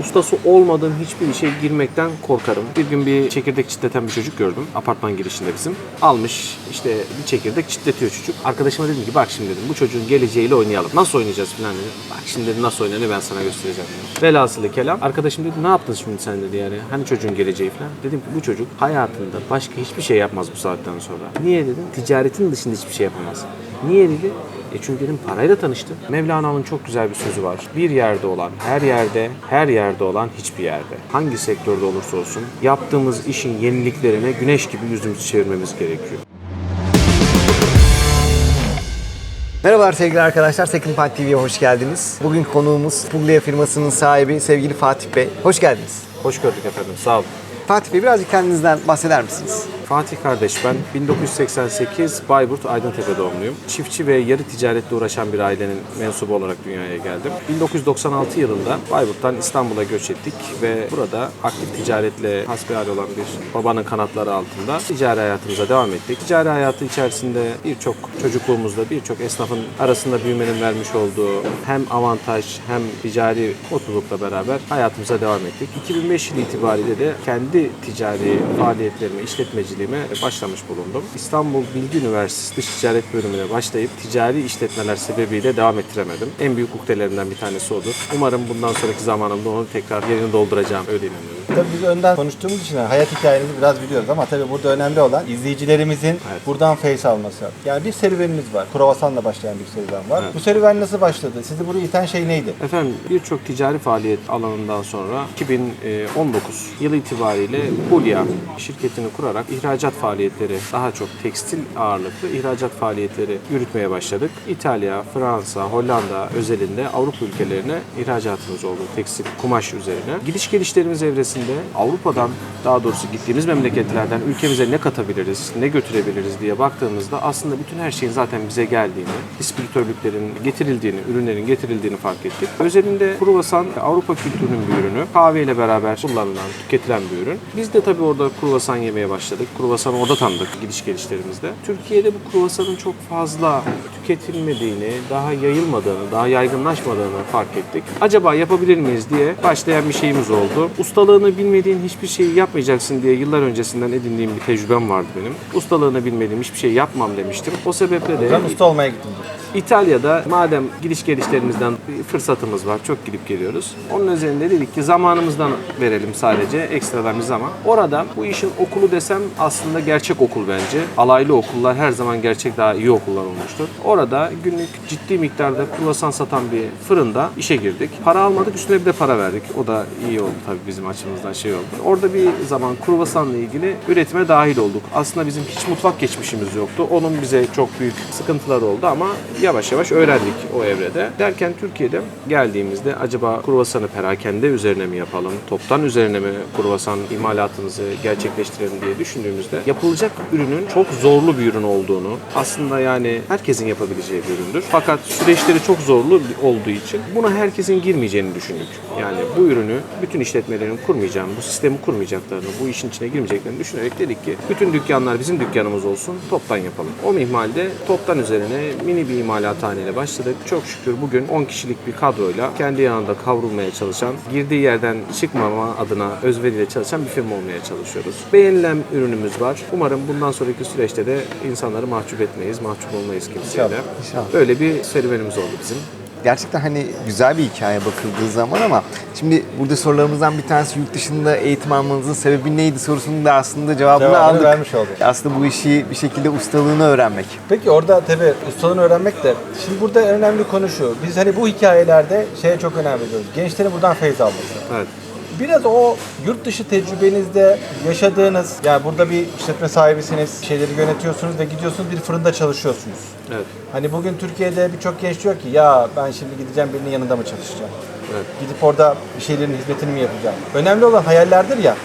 ustası olmadığım hiçbir işe girmekten korkarım. Bir gün bir çekirdek çitleten bir çocuk gördüm. Apartman girişinde bizim. Almış işte bir çekirdek çitletiyor çocuk. Arkadaşıma dedim ki bak şimdi dedim bu çocuğun geleceğiyle oynayalım. Nasıl oynayacağız falan dedim. Bak şimdi dedim nasıl oynanır ben sana göstereceğim. Dedim. Velhasılı kelam. Arkadaşım dedi ne yaptın şimdi sen dedi yani. Hani çocuğun geleceği falan. Dedim ki bu çocuk hayatında başka hiçbir şey yapmaz bu saatten sonra. Niye dedim? Ticaretin dışında hiçbir şey yapamaz. Niye dedi? E çünkü dedim parayla tanıştı. Mevlana'nın çok güzel bir sözü var. Bir yerde olan, her yerde, her yerde olan hiçbir yerde. Hangi sektörde olursa olsun yaptığımız işin yeniliklerine güneş gibi yüzümüzü çevirmemiz gerekiyor. Merhabalar sevgili arkadaşlar, Second Part TV'ye hoş geldiniz. Bugün konuğumuz Puglia firmasının sahibi sevgili Fatih Bey. Hoş geldiniz. Hoş gördük efendim. Sağ olun. Fatih Bey birazcık kendinizden bahseder misiniz? Fatih kardeş ben 1988 Bayburt Aydıntepe doğumluyum. Çiftçi ve yarı ticaretle uğraşan bir ailenin mensubu olarak dünyaya geldim. 1996 yılında Bayburt'tan İstanbul'a göç ettik ve burada aktif ticaretle hasbihal olan bir babanın kanatları altında ticari hayatımıza devam ettik. Ticari hayatı içerisinde birçok çocukluğumuzda birçok esnafın arasında büyümenin vermiş olduğu hem avantaj hem ticari mutlulukla beraber hayatımıza devam ettik. 2005 yılı itibariyle de kendi ticari faaliyetlerime, işletmeciliğime başlamış bulundum. İstanbul Bilgi Üniversitesi Dış Ticaret Bölümüne başlayıp ticari işletmeler sebebiyle devam ettiremedim. En büyük ukdelerinden bir tanesi odur. Umarım bundan sonraki zamanımda onu tekrar yerini dolduracağım öyle inanıyorum. Tabii biz önden konuştuğumuz için hayat hikayenizi biraz biliyoruz ama tabii burada önemli olan izleyicilerimizin buradan feyiz alması. Yani bir serüvenimiz var. Kruvasanla başlayan bir serüven var. Bu serüven nasıl başladı? Sizi buraya iten şey neydi? Efendim birçok ticari faaliyet alanından sonra 2019 yılı itibariyle Puglia şirketini kurarak ihracat faaliyetleri daha çok tekstil ağırlıklı ihracat faaliyetleri yürütmeye başladık. İtalya, Fransa, Hollanda özelinde Avrupa ülkelerine ihracatımız oldu tekstil kumaş üzerine. Gidiş gelişlerimiz evresinde Avrupa'dan daha doğrusu gittiğimiz memleketlerden ülkemize ne katabiliriz, ne götürebiliriz diye baktığımızda aslında bütün her şeyin zaten bize geldiğini, distribütörlüklerin getirildiğini, ürünlerin getirildiğini fark ettik. Özelinde kruvasan Avrupa kültürünün bir ürünü. Kahveyle beraber kullanılan, tüketilen bir ürün. Biz de tabii orada kruvasan yemeye başladık. Kruvasanı orada tanıdık gidiş gelişlerimizde. Türkiye'de bu kruvasanın çok fazla tüketilmediğini, daha yayılmadığını, daha yaygınlaşmadığını fark ettik. Acaba yapabilir miyiz diye başlayan bir şeyimiz oldu. Ustalığını bilmediğin hiçbir şeyi yapmayacaksın diye yıllar öncesinden edindiğim bir tecrübem vardı benim. Ustalığını bilmediğim hiçbir şey yapmam demiştim. O sebeple de Ben usta olmaya gittim. İtalya'da madem gidiş gelişlerimizden bir fırsatımız var, çok gidip geliyoruz. Onun üzerinde dedik ki zamanımızdan verelim sadece, ekstradan bir zaman. Orada bu işin okulu desem aslında gerçek okul bence. Alaylı okullar her zaman gerçek daha iyi okullar olmuştur. Orada günlük ciddi miktarda kruvasan satan bir fırında işe girdik. Para almadık, üstüne bir de para verdik. O da iyi oldu tabii bizim açımızdan şey oldu. Orada bir zaman kruvasanla ilgili üretime dahil olduk. Aslında bizim hiç mutfak geçmişimiz yoktu. Onun bize çok büyük sıkıntıları oldu ama yavaş yavaş öğrendik o evrede. Derken Türkiye'de geldiğimizde acaba kruvasanı perakende üzerine mi yapalım, toptan üzerine mi kruvasan imalatımızı gerçekleştirelim diye düşündüğümüzde yapılacak ürünün çok zorlu bir ürün olduğunu, aslında yani herkesin yapabileceği bir üründür. Fakat süreçleri çok zorlu olduğu için buna herkesin girmeyeceğini düşündük. Yani bu ürünü bütün işletmelerin kurmayacağını, bu sistemi kurmayacaklarını, bu işin içine girmeyeceklerini düşünerek dedik ki bütün dükkanlar bizim dükkanımız olsun, toptan yapalım. O mihmalde toptan üzerine mini bir imalathaneyle başladık. Çok şükür bugün 10 kişilik bir kadroyla kendi yanında kavrulmaya çalışan, girdiği yerden çıkmama adına özveriyle çalışan bir firma olmaya çalışıyoruz. Beğenilen ürünümüz var. Umarım bundan sonraki süreçte de insanları mahcup etmeyiz, mahcup olmayız kimseyle. İnşallah, inşallah. Böyle bir serüvenimiz oldu bizim. Gerçekten hani güzel bir hikaye bakıldığı zaman ama şimdi burada sorularımızdan bir tanesi yurt dışında eğitim almanızın sebebi neydi sorusunun da aslında cevabını, Cevabını aldık. vermiş olduk. Aslında bu işi bir şekilde ustalığını öğrenmek. Peki orada tabii ustalığını öğrenmek de şimdi burada en önemli konu şu. Biz hani bu hikayelerde şeye çok önem veriyoruz. Gençlerin buradan feyiz alması. Evet. Biraz o yurt dışı tecrübenizde yaşadığınız, yani burada bir işletme sahibisiniz, şeyleri yönetiyorsunuz ve gidiyorsunuz bir fırında çalışıyorsunuz. Evet. Hani bugün Türkiye'de birçok genç diyor ki ya ben şimdi gideceğim birinin yanında mı çalışacağım? Evet. Gidip orada bir şeylerin hizmetini mi yapacağım? Önemli olan hayallerdir ya.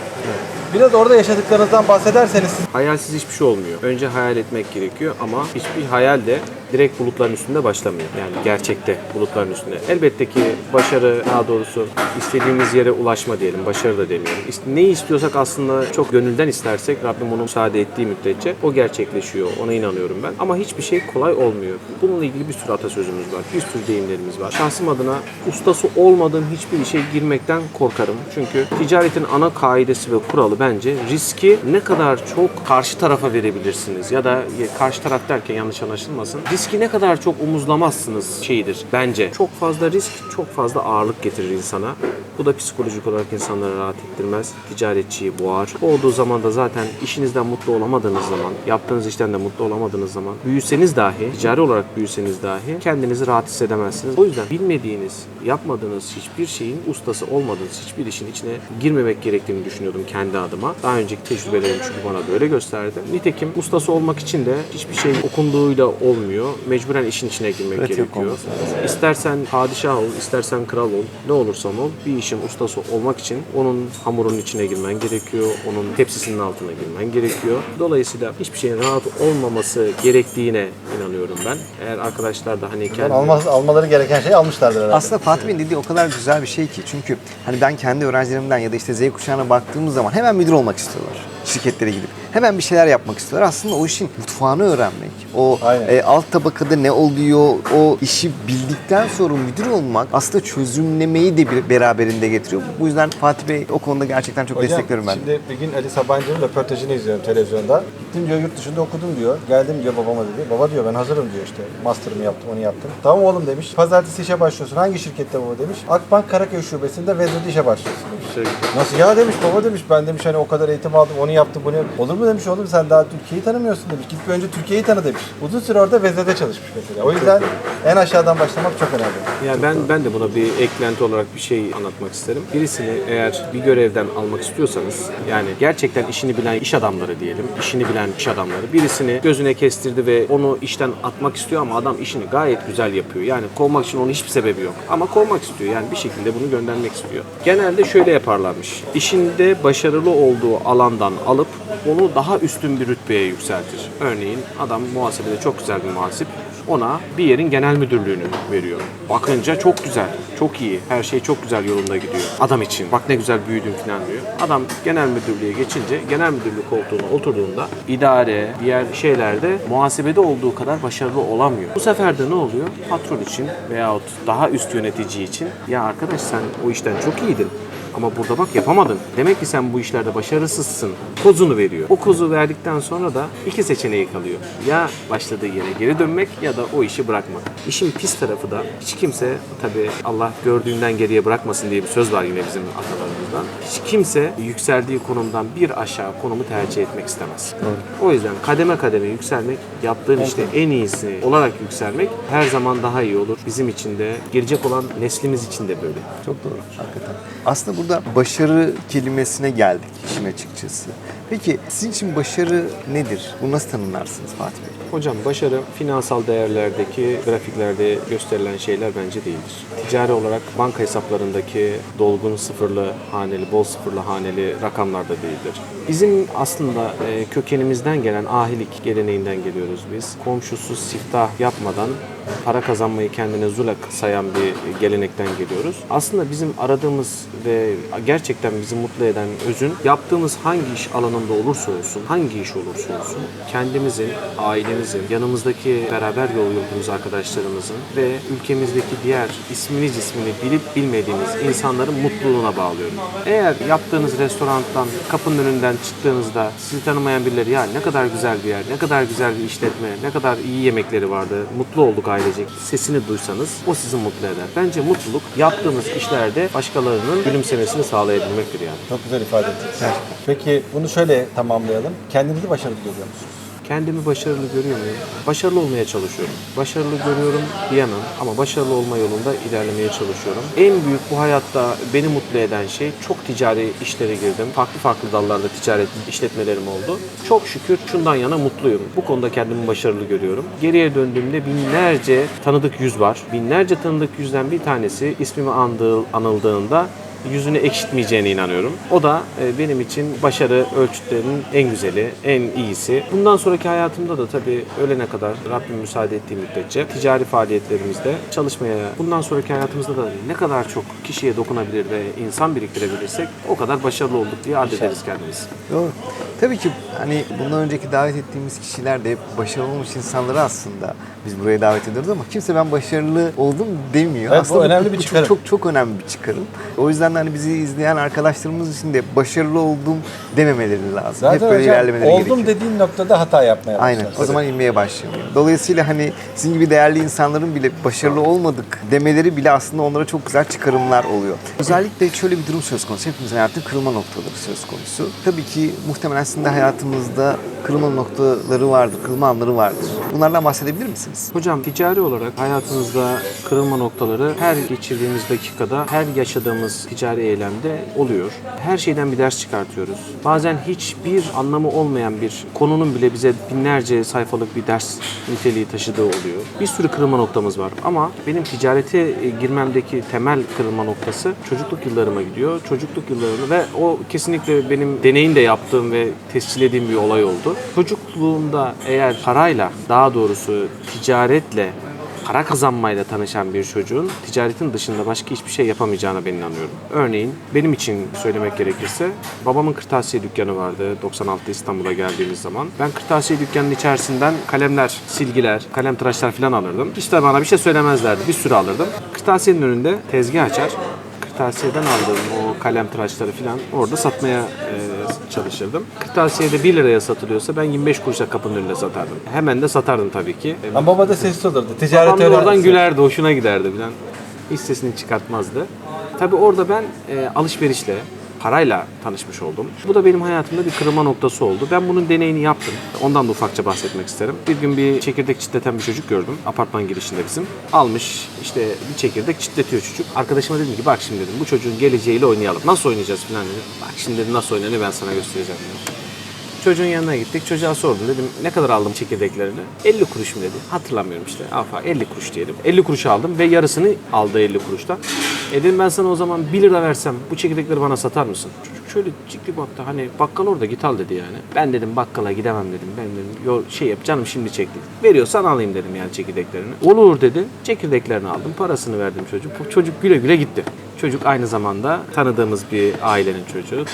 Biraz orada yaşadıklarınızdan bahsederseniz siz Hayalsiz hiçbir şey olmuyor. Önce hayal etmek gerekiyor ama hiçbir hayal de direkt bulutların üstünde başlamıyor. Yani gerçekte bulutların üstünde. Elbette ki başarı daha doğrusu istediğimiz yere ulaşma diyelim. Başarı da. İst- Neyi istiyorsak aslında çok gönülden istersek Rabbim onu müsaade ettiği müddetçe o gerçekleşiyor. Ona inanıyorum ben. Ama hiçbir şey kolay olmuyor. Bununla ilgili bir sürü atasözümüz var. Bir sürü deyimlerimiz var. Şahsım adına ustası olmadığım hiçbir işe girmekten korkarım. Çünkü ticaretin ana kaidesi ve kuralı bence riski ne kadar çok karşı tarafa verebilirsiniz ya da karşı taraf derken yanlış anlaşılmasın. Riski ne kadar çok omuzlamazsınız şeyidir bence. Çok fazla risk çok fazla ağırlık getirir insana. Bu da psikolojik olarak insanlara rahat ettirmez. Ticaretçiyi boğar. Olduğu zaman da zaten işinizden mutlu olamadığınız zaman, yaptığınız işten de mutlu olamadığınız zaman, büyüseniz dahi, ticari olarak büyüseniz dahi kendinizi rahat hissedemezsiniz. O yüzden bilmediğiniz, yapmadığınız hiçbir şeyin ustası olmadığınız hiçbir işin içine girmemek gerektiğini düşünüyordum kendi adıma. Daha önceki tecrübelerim çünkü bana böyle gösterdi. Nitekim ustası olmak için de hiçbir şey okunduğuyla olmuyor. Mecburen işin içine girmek Pratik gerekiyor. olması. İstersen padişah ol, istersen kral ol, ne olursan ol bir işin ustası olmak için onun hamurunun içine girmen gerekiyor, onun tepsisinin altına girmen gerekiyor. Dolayısıyla hiçbir şeyin rahat olmaması gerektiğine inanıyorum ben. Eğer arkadaşlar da hani kendi... almaz, almaları gereken şeyi almışlardır herhalde. Aslında Fatih Bey'in dediği o kadar güzel bir şey ki. Çünkü hani ben kendi öğrencilerimden ya da işte Z kuşağına baktığımız zaman hemen müdür olmak istiyorlar. Şirketlere gidip. Hemen bir şeyler yapmak istiyorlar. Aslında o işin mutfağını öğrenmek, o Aynen. e, alt tabakada ne oluyor, o işi bildikten sonra müdür olmak aslında çözümlemeyi de bir beraberinde getiriyor. Bu yüzden Fatih Bey o konuda gerçekten çok Hocam, destekliyorum ben. Şimdi bir gün Ali Sabancı'nın röportajını izliyorum televizyonda. Gittim diyor yurt dışında okudum diyor. Geldim diyor babama dedi. Baba diyor ben hazırım diyor işte. Master'ımı yaptım onu yaptım. Tamam oğlum demiş. Pazartesi işe başlıyorsun. Hangi şirkette baba demiş. Akbank Karaköy şubesinde vezirde işe başlıyorsun demiş. Nasıl ya demiş baba demiş. Ben demiş hani o kadar eğitim aldım onu yaptım bunu yaptım. Olur mu demiş oğlum sen daha Türkiye'yi tanımıyorsun demiş. Git bir önce Türkiye'yi tanı demiş. Uzun süre orada vezirde çalışmış mesela. O yüzden en aşağıdan başlamak çok önemli. Yani ben ben de buna bir eklenti olarak bir şey anlatmak isterim. Birisini eğer bir görevden almak istiyorsanız yani gerçekten işini bilen iş adamları diyelim. işini bilen iş adamları birisini gözüne kestirdi ve onu işten atmak istiyor ama adam işini gayet güzel yapıyor. Yani kovmak için onun hiçbir sebebi yok. Ama kovmak istiyor. Yani bir şekilde bunu göndermek istiyor. Genelde şöyle yaparlarmış. İşinde başarılı olduğu alandan alıp onu daha üstün bir rütbeye yükseltir. Örneğin adam muhasebede çok güzel bir muhasip ona bir yerin genel müdürlüğünü veriyor. Bakınca çok güzel, çok iyi, her şey çok güzel yolunda gidiyor. Adam için bak ne güzel büyüdün falan diyor. Adam genel müdürlüğe geçince genel müdürlük koltuğuna oturduğunda idare, diğer şeylerde muhasebede olduğu kadar başarılı olamıyor. Bu sefer de ne oluyor? Patron için veyahut daha üst yönetici için ya arkadaş sen o işten çok iyiydin. Ama burada bak yapamadın. Demek ki sen bu işlerde başarısızsın. Kozunu veriyor. O kozu verdikten sonra da iki seçeneği kalıyor. Ya başladığı yere geri dönmek ya da o işi bırakmak. İşin pis tarafı da hiç kimse tabii Allah gördüğünden geriye bırakmasın diye bir söz var yine bizim atalarımızdan. Hiç kimse yükseldiği konumdan bir aşağı konumu tercih etmek istemez. O yüzden kademe kademe yükselmek, yaptığın işte en iyisi olarak yükselmek her zaman daha iyi olur. Bizim için de, gelecek olan neslimiz için de böyle. Çok doğru hakikaten. Aslında burada başarı kelimesine geldik işin açıkçası. Peki sizin için başarı nedir? Bunu nasıl tanımlarsınız Fatih Bey? Hocam başarı finansal değerlerdeki grafiklerde gösterilen şeyler bence değildir. Ticari olarak banka hesaplarındaki dolgun sıfırlı haneli, bol sıfırlı haneli rakamlar da değildir. Bizim aslında e, kökenimizden gelen ahilik geleneğinden geliyoruz biz. Komşusuz siftah yapmadan para kazanmayı kendine zulak sayan bir gelenekten geliyoruz. Aslında bizim aradığımız ve gerçekten bizi mutlu eden özün yaptığımız hangi iş alanında olursa olsun, hangi iş olursa olsun kendimizin, ailemizin, yanımızdaki beraber yol yürüdüğümüz arkadaşlarımızın ve ülkemizdeki diğer ismini cismini bilip bilmediğimiz insanların mutluluğuna bağlıyorum. Eğer yaptığınız restorandan kapının önünden çıktığınızda sizi tanımayan birileri ya ne kadar güzel bir yer, ne kadar güzel bir işletme, ne kadar iyi yemekleri vardı, mutlu olduk ailecek sesini duysanız o sizi mutlu eder. Bence mutluluk yaptığımız işlerde başkalarının gülümsemesini sağlayabilmektir yani. Çok güzel ifade ettiniz. Peki bunu şöyle tamamlayalım. Kendinizi başarılı görüyor musunuz? Kendimi başarılı görüyor muyum? Başarılı olmaya çalışıyorum. Başarılı görüyorum diyemem ama başarılı olma yolunda ilerlemeye çalışıyorum. En büyük bu hayatta beni mutlu eden şey çok ticari işlere girdim. Farklı farklı dallarda ticaret işletmelerim oldu. Çok şükür şundan yana mutluyum. Bu konuda kendimi başarılı görüyorum. Geriye döndüğümde binlerce tanıdık yüz var. Binlerce tanıdık yüzden bir tanesi ismimi andığı, anıldığında yüzünü ekşitmeyeceğine inanıyorum. O da e, benim için başarı ölçütlerinin en güzeli, en iyisi. Bundan sonraki hayatımda da tabii ölene kadar Rabbim müsaade ettiği müddetçe ticari faaliyetlerimizde çalışmaya, bundan sonraki hayatımızda da ne kadar çok kişiye dokunabilir ve insan biriktirebilirsek o kadar başarılı olduk diye addederiz kendimizi. Doğru. Tabii ki hani bundan önceki davet ettiğimiz kişiler de hep başarılı olmuş insanları aslında biz buraya davet ediyoruz ama kimse ben başarılı oldum demiyor. Evet, bu aslında önemli bir çok- çıkarım. Çok, çok önemli bir çıkarım. O yüzden de hani bizi izleyen arkadaşlarımız için de başarılı oldum dememeleri lazım. Zaten hep böyle hocam ilerlemeleri oldum gerekiyor. dediğin noktada hata yapmaya Aynen. başlarsın. O zaman inmeye başlıyor. Dolayısıyla hani sizin gibi değerli insanların bile başarılı olmadık demeleri bile aslında onlara çok güzel çıkarımlar oluyor. Özellikle şöyle bir durum söz konusu. Hepimizin hayatında kırılma noktaları söz konusu. Tabii ki muhtemelen sizin de hayatımızda kırılma noktaları vardır, kırılma anları vardır. Bunlardan bahsedebilir misiniz? Hocam ticari olarak hayatınızda kırılma noktaları her geçirdiğimiz dakikada, her yaşadığımız ticari eylemde oluyor. Her şeyden bir ders çıkartıyoruz. Bazen hiçbir anlamı olmayan bir konunun bile bize binlerce sayfalık bir ders niteliği taşıdığı oluyor. Bir sürü kırılma noktamız var ama benim ticarete e, girmemdeki temel kırılma noktası çocukluk yıllarıma gidiyor. Çocukluk yıllarını ve o kesinlikle benim deneyin de yaptığım ve tescillediğim bir olay oldu. Çocukluğunda eğer parayla daha doğrusu ticaretle para kazanmayla tanışan bir çocuğun ticaretin dışında başka hiçbir şey yapamayacağına ben inanıyorum. Örneğin benim için söylemek gerekirse babamın kırtasiye dükkanı vardı 96'da İstanbul'a geldiğimiz zaman. Ben kırtasiye dükkanının içerisinden kalemler, silgiler, kalem tıraşlar falan alırdım. İşte bana bir şey söylemezlerdi. Bir sürü alırdım. Kırtasiyenin önünde tezgah açar. Kırtasiyeden aldığım o kalem tıraşları falan orada satmaya e, çalışırdım. Kırtasiyede 1 liraya satılıyorsa ben 25 kuruşa kapının önünde satardım. Hemen de satardım tabii ki. Ama baba da sessiz olurdu. Ticaret Babam da oradan gülerdi, hoşuna giderdi falan. Hiç sesini çıkartmazdı. Tabii orada ben e, alışverişle, parayla tanışmış oldum. Bu da benim hayatımda bir kırılma noktası oldu. Ben bunun deneyini yaptım. Ondan da ufakça bahsetmek isterim. Bir gün bir çekirdek çitleten bir çocuk gördüm. Apartman girişinde bizim. Almış işte bir çekirdek çitletiyor çocuk. Arkadaşıma dedim ki bak şimdi dedim bu çocuğun geleceğiyle oynayalım. Nasıl oynayacağız falan dedim. Bak şimdi dedim nasıl oynanıyor ben sana göstereceğim dedim. Çocuğun yanına gittik. Çocuğa sordum dedim ne kadar aldım çekirdeklerini? 50 kuruş mu dedi. Hatırlamıyorum işte. Afa 50 kuruş diyelim. 50 kuruş aldım ve yarısını aldı 50 kuruştan. E dedim ben sana o zaman 1 lira versem bu çekirdekleri bana satar mısın? Çocuk şöyle cikli baktı hani bakkal orada git al dedi yani. Ben dedim bakkala gidemem dedim. Ben dedim yol şey yap canım şimdi çekti. Veriyorsan alayım dedim yani çekirdeklerini. Olur dedi. Çekirdeklerini aldım. Parasını verdim çocuk. Çocuk güle güle gitti. Çocuk aynı zamanda tanıdığımız bir ailenin çocuğu.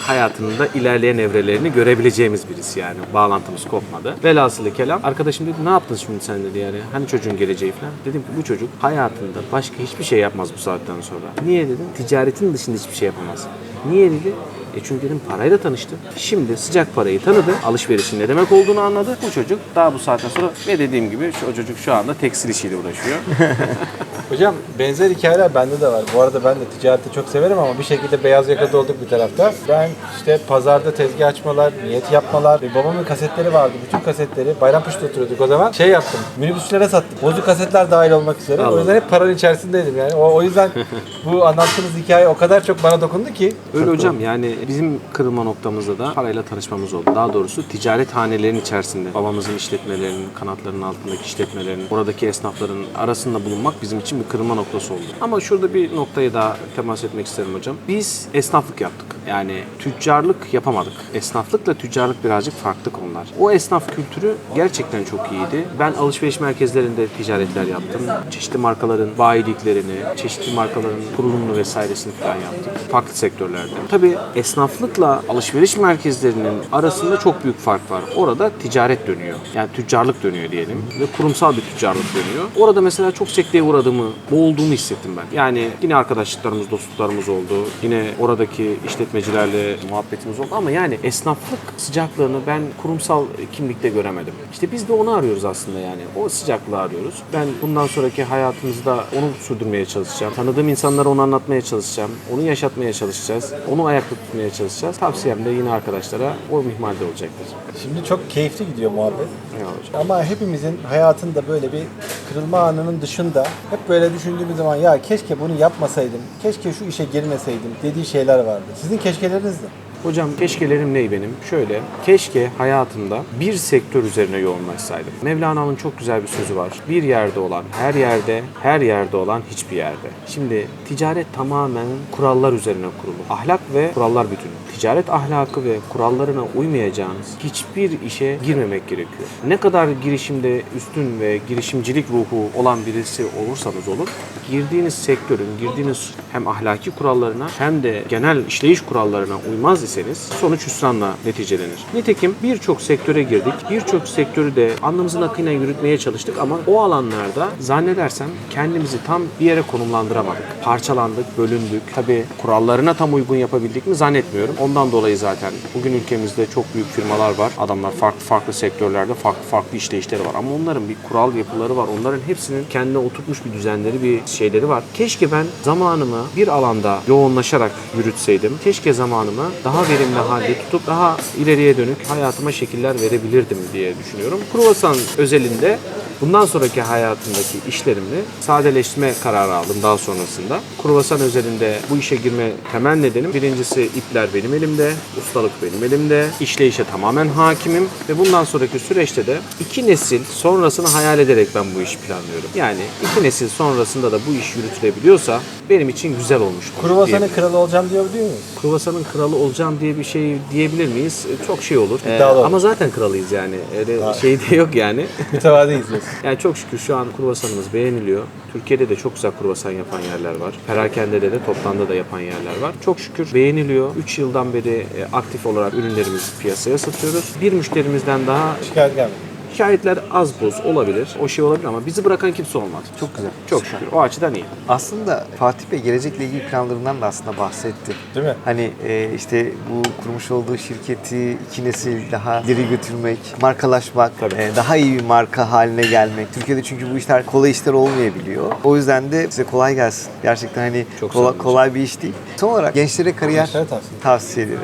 Hayatının da ilerleyen evrelerini görebileceğimiz birisi yani. Bağlantımız kopmadı. Velhasılı kelam. Arkadaşım dedi ne yaptın şimdi sen dedi yani. Hani çocuğun geleceği falan. Dedim ki bu çocuk hayatında başka hiçbir şey yapmaz bu saatten sonra. Niye dedim? Ticaretin dışında hiçbir şey yapamaz. Niye dedi? E çünkü dedim parayla tanıştı. Şimdi sıcak parayı tanıdı. Alışverişin ne demek olduğunu anladı. Bu çocuk daha bu saatten sonra ve dediğim gibi şu o çocuk şu anda tekstil işiyle uğraşıyor. Hocam benzer hikayeler bende de var. Bu arada ben de ticareti çok severim ama bir şekilde beyaz yakada olduk bir tarafta. Ben işte pazarda tezgah açmalar, niyet yapmalar. ve babamın kasetleri vardı. Bütün kasetleri Bayrampaşa'da oturuyorduk o zaman. Şey yaptım. Minibüslere sattım. Bozuk kasetler dahil olmak üzere. O Anladım. yüzden hep paranın içerisindeydim yani. O, o yüzden bu anlattığınız hikaye o kadar çok bana dokundu ki. Öyle hocam yani bizim kırılma noktamızda da parayla tanışmamız oldu. Daha doğrusu ticaret hanelerinin içerisinde babamızın işletmelerinin, kanatlarının altındaki işletmelerin, oradaki esnafların arasında bulunmak bizim için bir kırılma noktası oldu. Ama şurada bir noktaya daha temas etmek isterim hocam. Biz esnaflık yaptık. Yani tüccarlık yapamadık. Esnaflıkla tüccarlık birazcık farklı konular. O esnaf kültürü gerçekten çok iyiydi. Ben alışveriş merkezlerinde ticaretler yaptım. Çeşitli markaların bayiliklerini, çeşitli markaların kurulumunu vesairesini falan yaptık. Farklı sektörlerde. Tabii esnaflıkla alışveriş merkezlerinin arasında çok büyük fark var. Orada ticaret dönüyor. Yani tüccarlık dönüyor diyelim. Ve kurumsal bir tüccarlık dönüyor. Orada mesela çok sekteye uğradığımı, boğulduğumu hissettim ben. Yani yine arkadaşlıklarımız, dostluklarımız oldu. Yine oradaki işletmecilerle muhabbetimiz oldu ama yani esnaflık sıcaklığını ben kurumsal kimlikte göremedim. İşte biz de onu arıyoruz aslında yani. O sıcaklığı arıyoruz. Ben bundan sonraki hayatımızda onu sürdürmeye çalışacağım. Tanıdığım insanlara onu anlatmaya çalışacağım. Onu yaşatmaya çalışacağız. Onu ayakta tutmaya çalışacağız. Tavsiyem de yine arkadaşlara o mihmalde olacaktır. Şimdi çok keyifli gidiyor muhabbet. Hocam. Ama hepimizin hayatında böyle bir kırılma anının dışında hep böyle düşündüğümüz zaman ya keşke bunu yapmasaydım, keşke şu işe girmeseydim dediği şeyler vardı. Sizin keşkeleriniz ne? Hocam keşkelerim ne benim? Şöyle, keşke hayatımda bir sektör üzerine yoğunlaşsaydım. Mevlana'nın çok güzel bir sözü var. Bir yerde olan her yerde, her yerde olan hiçbir yerde. Şimdi ticaret tamamen kurallar üzerine kurulu. Ahlak ve kurallar bütünü. Ticaret ahlakı ve kurallarına uymayacağınız hiçbir işe girmemek gerekiyor. Ne kadar girişimde üstün ve girişimcilik ruhu olan birisi olursanız olun, girdiğiniz sektörün, girdiğiniz hem ahlaki kurallarına hem de genel işleyiş kurallarına uymaz iseniz sonuç hüsranla neticelenir. Nitekim birçok sektöre girdik. Birçok sektörü de alnımızın akıyla yürütmeye çalıştık ama o alanlarda zannedersem kendimizi tam bir yere konumlandıramadık. Parçalandık, bölündük. Tabi kurallarına tam uygun yapabildik mi zannetmiyorum. Ondan dolayı zaten bugün ülkemizde çok büyük firmalar var. Adamlar farklı farklı sektörlerde farklı farklı işleyişleri var. Ama onların bir kural yapıları var. Onların hepsinin kendine oturtmuş bir düzenleri, bir şeyleri var. Keşke ben zamanımı bir alanda yoğunlaşarak yürütseydim. Keşke zamanımı daha verimli halde tutup daha ileriye dönük hayatıma şekiller verebilirdim diye düşünüyorum. Kruvasan özelinde Bundan sonraki hayatımdaki işlerimi sadeleştirme kararı aldım daha sonrasında. Kruvasan özelinde bu işe girme temel nedenim birincisi ipler benim elimde, ustalık benim elimde, işleyişe tamamen hakimim ve bundan sonraki süreçte de iki nesil sonrasını hayal ederek ben bu işi planlıyorum. Yani iki nesil sonrasında da bu iş yürütülebiliyorsa benim için güzel olmuş. Kruvasanın kralı olacağım diyor değil miyiz? Kruvasanın kralı olacağım diye bir şey diyebilir miyiz? Çok şey olur. Ee, olur. ama zaten kralıyız yani. Öyle şey de yok yani. Mütevazı izliyorsun. Yani çok şükür şu an kruvasanımız beğeniliyor. Türkiye'de de çok güzel kruvasan yapan yerler var. Perakende de toptanda da yapan yerler var. Çok şükür beğeniliyor. 3 yıldan beri e, aktif olarak ürünlerimizi piyasaya satıyoruz. Bir müşterimizden daha Şikayet gelmedi. Şikayetler az buz olabilir. O şey olabilir ama bizi bırakan kimse olmadı. Çok güzel. Çok şükür. O açıdan iyi. Aslında Fatih Bey gelecekle ilgili planlarından da aslında bahsetti. Değil mi? Hani e, işte bu kurmuş olduğu şirketi iki nesil daha ileri götürmek, markalaşmak, e, daha iyi bir marka haline gelmek. Türkiye'de çünkü bu işler kolay işler olmayabiliyor. O yüzden de size kolay gelsin. Gerçekten hani Çok sağ kola- olun. kolay bir iş değil. Son olarak gençlere kariyer Gençlere tavsiye. tavsiyeleri.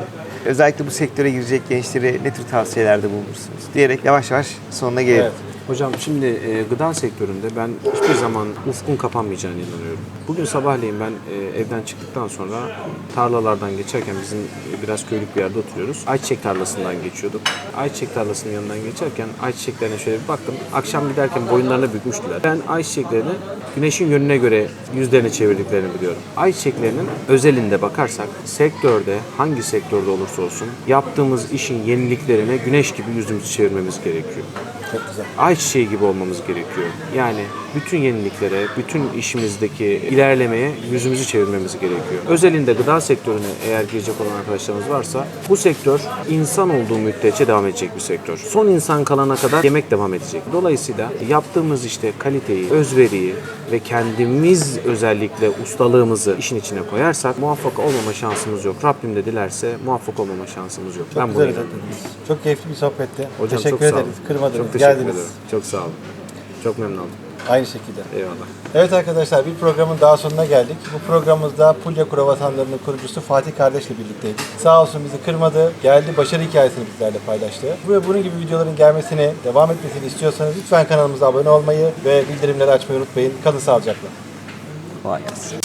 Özellikle bu sektöre girecek gençlere ne tür tavsiyelerde bulunursunuz diyerek yavaş yavaş sonuna gelelim. Evet. Hocam şimdi e, gıda sektöründe ben hiçbir zaman ufkun kapanmayacağını inanıyorum. Bugün sabahleyin ben e, evden çıktıktan sonra tarlalardan geçerken bizim e, biraz köylük bir yerde oturuyoruz. Ayçiçek tarlasından geçiyorduk. Ayçiçek tarlasının yanından geçerken ayçiçeklerine şöyle bir baktım. Akşam giderken boyunlarına bükmüştüler. Ben ayçiçeklerini güneşin yönüne göre yüzlerini çevirdiklerini biliyorum. Ayçiçeklerinin özelinde bakarsak sektörde hangi sektörde olursa olsun yaptığımız işin yeniliklerine güneş gibi yüzümüzü çevirmemiz gerekiyor Çok güzel. ayçiçeği gibi olmamız gerekiyor. Yani bütün yeniliklere, bütün işimizdeki ilerlemeye yüzümüzü çevirmemiz gerekiyor. Özelinde gıda sektörüne eğer girecek olan arkadaşlarımız varsa bu sektör insan olduğu müddetçe devam edecek bir sektör. Son insan kalana kadar yemek devam edecek. Dolayısıyla yaptığımız işte kaliteyi, özveriyi ve kendimiz özellikle ustalığımızı işin içine koyarsak muvaffak olmama şansımız yok. Rabbim de dilerse muvaffak olmama şansımız yok. Çok ben güzel inanıyorum. Çok keyifli bir sohbetti. Hocam teşekkür çok sağ olun. ederiz. Kırmadınız, Çok teşekkür geldiniz. ederim. Çok sağ olun. Çok memnun oldum. Aynı şekilde. Eyvallah. Evet arkadaşlar bir programın daha sonuna geldik. Bu programımızda Pulya Kruvasanları'nın kurucusu Fatih kardeşle birlikteydik. Sağ olsun bizi kırmadı, geldi başarı hikayesini bizlerle paylaştı. Ve bunun gibi videoların gelmesini, devam etmesini istiyorsanız lütfen kanalımıza abone olmayı ve bildirimleri açmayı unutmayın. Kalın sağlıcakla. Kolay gelsin.